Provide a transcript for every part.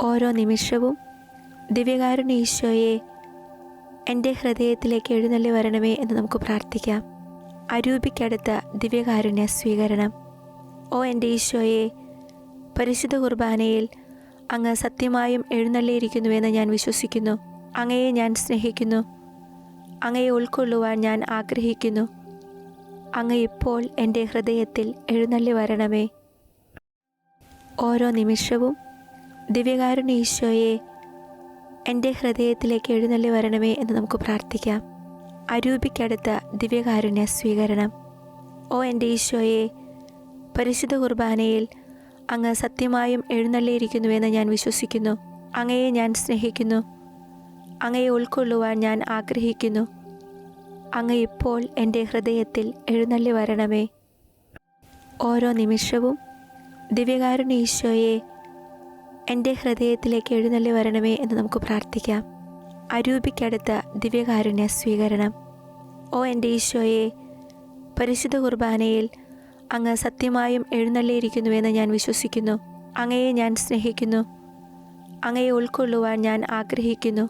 ഓരോ നിമിഷവും ദിവ്യകാരുണ്യ ഈശോയെ എന്റെ ഹൃദയത്തിലേക്ക് എഴുന്നള്ളി വരണമേ എന്ന് നമുക്ക് പ്രാർത്ഥിക്കാം. അരൂപിക്കടുത്ത ദിവ്യകാരുണ്യ സ്വീകരണം. ഓ എന്റെ ഈശോയെ പരിശുദ്ധ കുർബാനയിൽ അങ്ങ് സത്യമായും എഴുന്നള്ളിയിരിക്കുന്നുവെന്ന് ഞാൻ വിശ്വസിക്കുന്നു. അങ്ങയെ ഞാൻ സ്നേഹിക്കുന്നു. അങ്ങയെ ഉൾക്കൊള്ളുവാൻ ഞാൻ ആഗ്രഹിക്കുന്നു. അങ്ങ് ഇപ്പോൾ എന്റെ ഹൃദയത്തിൽ എഴുന്നള്ളി വരണമേ. ഓരോ നിമിഷവും ദിവ്യകാരുണ്യ ഈശോയെ എന്റെ ഹൃദയത്തിലേക്ക് എഴുന്നള്ളി വരണമേ എന്ന് നമുക്ക് പ്രാർത്ഥിക്കാം. അരൂപിക്കടുത്ത ദിവ്യകാരുണ്യ സ്വീകരണം. ഓ എന്റെ ഈശോയെ പരിശുദ്ധ കുർബാനയിൽ അങ്ങ് സത്യമായും എഴുന്നള്ളിയിരിക്കുന്നുവെന്ന് ഞാൻ വിശ്വസിക്കുന്നു. അങ്ങയെ ഞാൻ സ്നേഹിക്കുന്നു. അങ്ങയെ ഉൾക്കൊള്ളുവാൻ ഞാൻ ആഗ്രഹിക്കുന്നു. അങ്ങ് ഇപ്പോൾ എന്റെ ഹൃദയത്തിൽ എഴുന്നള്ളി വരണമേ. ഓരോ നിമിഷവും ദിവ്യകാരുണ്യ ഈശോയെ എന്റെ ഹൃദയത്തിലേക്ക് എഴുന്നള്ളി വരണമേ എന്ന് നമുക്ക് പ്രാർത്ഥിക്കാം. അരൂപിക്കടുത്ത ദിവ്യകാരുണ്യ സ്വീകരണം. ഓ എന്റെ ഈശോയെ പരിശുദ്ധ കുർബാനയിൽ അങ്ങ് സത്യമായും എഴുന്നള്ളിയിരിക്കുന്നുവെന്ന് ഞാൻ വിശ്വസിക്കുന്നു. അങ്ങയെ ഞാൻ സ്നേഹിക്കുന്നു. അങ്ങയെ ഉൾക്കൊള്ളുവാൻ ഞാൻ ആഗ്രഹിക്കുന്നു.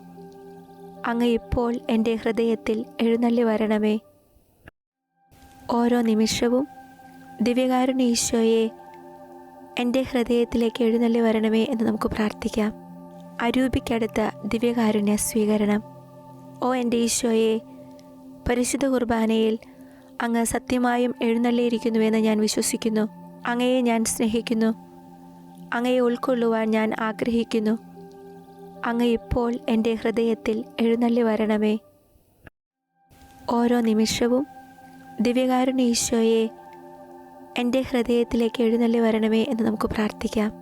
അങ്ങ് ഇപ്പോൾ എന്റെ ഹൃദയത്തിൽ എഴുന്നള്ളി വരണമേ. ഓരോ നിമിഷവും ദിവ്യകാരുണ്യ ഈശോയെ എന്റെ ഹൃദയത്തിലേക്ക് എഴുന്നള്ളി വരണമേ എന്ന് നമുക്ക് പ്രാർത്ഥിക്കാം. അരൂപിക്കടുത്ത ദിവ്യകാരുണ്യ സ്വീകരണം. ഓ എന്റെ ഈശോയെ പരിശുദ്ധ കുർബാനയിൽ അങ്ങ് സത്യമായും എഴുന്നള്ളിയിരിക്കുന്നുവെന്ന് ഞാൻ വിശ്വസിക്കുന്നു. അങ്ങയെ ഞാൻ സ്നേഹിക്കുന്നു. അങ്ങയെ ഉൾക്കൊള്ളുവാൻ ഞാൻ ആഗ്രഹിക്കുന്നു. അങ്ങ് ഇപ്പോൾ എന്റെ ഹൃദയത്തിൽ എഴുന്നള്ളി വരണമേ. ഓരോ നിമിഷവും ദിവ്യകാരുണ്യ ഈശോയെ എന്റെ ഹൃദയത്തിലേക്ക് എഴുന്നള്ളി വരണമേ എന്ന് നമുക്ക് പ്രാർത്ഥിക്കാം.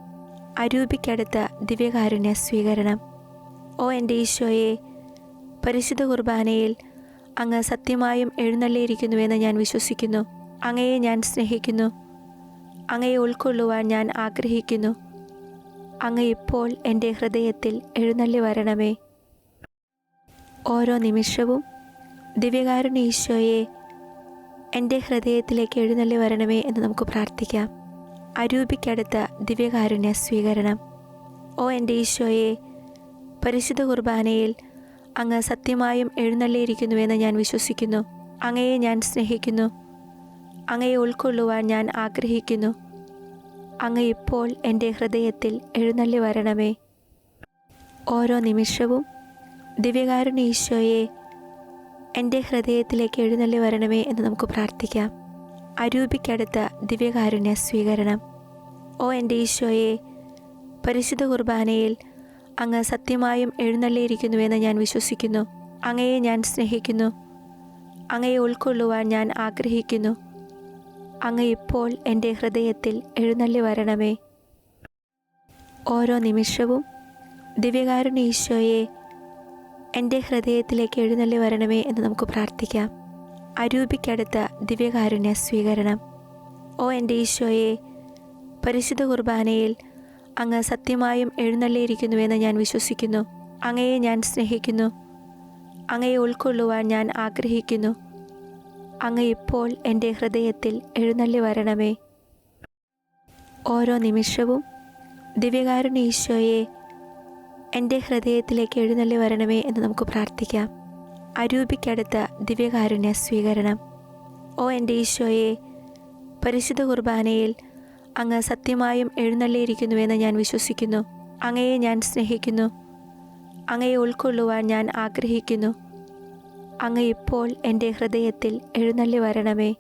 അരൂപിക്കടുത്ത ദിവ്യകാരുണ്യ സ്വീകരണം. ഓ എന്റെ ഈശോയെ പരിശുദ്ധ കുർബാനയിൽ അങ്ങ് സത്യമായും എഴുന്നള്ളിയിരിക്കുന്നുവെന്ന് ഞാൻ വിശ്വസിക്കുന്നു. അങ്ങയെ ഞാൻ സ്നേഹിക്കുന്നു. അങ്ങയെ ഉൾക്കൊള്ളുവാൻ ഞാൻ ആഗ്രഹിക്കുന്നു. അങ്ങ് ഇപ്പോൾ എന്റെ ഹൃദയത്തിൽ എഴുന്നള്ളി വരണമേ. ഓരോ നിമിഷവും ദിവ്യകാരുണ്യ ഈശോയെ എന്റെ ഹൃദയത്തിലേക്ക് എഴുന്നള്ളി വരണമേ എന്ന് നമുക്ക് പ്രാർത്ഥിക്കാം. അരൂപിക്കടുത്ത ദിവ്യകാരുണ്യ സ്വീകരണം. ഓ എന്റെ ഈശോയെ പരിശുദ്ധ കുർബാനയിൽ അങ്ങ് സത്യമായും എഴുന്നള്ളിയിരിക്കുന്നുവെന്ന് ഞാൻ വിശ്വസിക്കുന്നു. അങ്ങയെ ഞാൻ സ്നേഹിക്കുന്നു. അങ്ങയെ ഉൾക്കൊള്ളുവാൻ ഞാൻ ആഗ്രഹിക്കുന്നു. അങ്ങ് ഇപ്പോൾ എന്റെ ഹൃദയത്തിൽ എഴുന്നള്ളി വരണമേ. ഓരോ നിമിഷവും ദിവ്യകാരുണ്യ ഈശോയെ എന്റെ ഹൃദയത്തിലേക്ക് എഴുന്നള്ളി വരണമേ എന്ന് നമുക്ക് പ്രാർത്ഥിക്കാം. അരൂപിക്കടുത്ത ദിവ്യകാരുണ്യ സ്വീകരണം. ഓ എന്റെ ഈശോയെ പരിശുദ്ധ കുർബാനയിൽ അങ്ങ് സത്യമായും എഴുന്നള്ളിയിരിക്കുന്നുവെന്ന് ഞാൻ വിശ്വസിക്കുന്നു. അങ്ങയെ ഞാൻ സ്നേഹിക്കുന്നു. അങ്ങയെ ഉൾക്കൊള്ളുവാൻ ഞാൻ ആഗ്രഹിക്കുന്നു. അങ്ങ് ഇപ്പോൾ എന്റെ ഹൃദയത്തിൽ എഴുന്നള്ളി വരണമേ. ഓരോ നിമിഷവും ദിവ്യകാരുണ്യ ഈശോയെ എന്റെ ഹൃദയത്തിലേക്ക് എഴുന്നള്ളി വരണമേ എന്ന് നമുക്ക് പ്രാർത്ഥിക്കാം. അരൂപിക്കടുത്ത ദിവ്യകാരുണ്യ സ്വീകരണം. ഓ എന്റെ ഈശോയെ പരിശുദ്ധ കുർബാനയിൽ അങ്ങ് സത്യമായും എഴുന്നള്ളിയിരിക്കുന്നുവെന്ന് ഞാൻ വിശ്വസിക്കുന്നു. അങ്ങയെ ഞാൻ സ്നേഹിക്കുന്നു. അങ്ങയെ ഉൾക്കൊള്ളുവാൻ ഞാൻ ആഗ്രഹിക്കുന്നു. അങ്ങ് ഇപ്പോൾ എന്റെ ഹൃദയത്തിൽ എഴുന്നള്ളി വരണമേ. ഓരോ നിമിഷവും ദിവ്യകാരുണ്യ ഈശോയെ എന്റെ ഹൃദയത്തിലേക്ക് എഴുന്നള്ളി വരണമേ എന്ന് നമുക്ക് പ്രാർത്ഥിക്കാം. അരൂപിക്കടുത്ത ദിവ്യകാരുണ്യ സ്വീകരണം. ഓ എന്റെ ഈശോയെ പരിശുദ്ധ കുർബാനയിൽ അങ്ങ് സത്യമായും എഴുന്നള്ളിയിരിക്കുന്നുവെന്ന് ഞാൻ വിശ്വസിക്കുന്നു. അങ്ങയെ ഞാൻ സ്നേഹിക്കുന്നു. അങ്ങയെ ഉൾക്കൊള്ളുവാൻ ഞാൻ ആഗ്രഹിക്കുന്നു. അങ്ങ് ഇപ്പോൾ എന്റെ ഹൃദയത്തിൽ എഴുന്നള്ളി വരണമേ.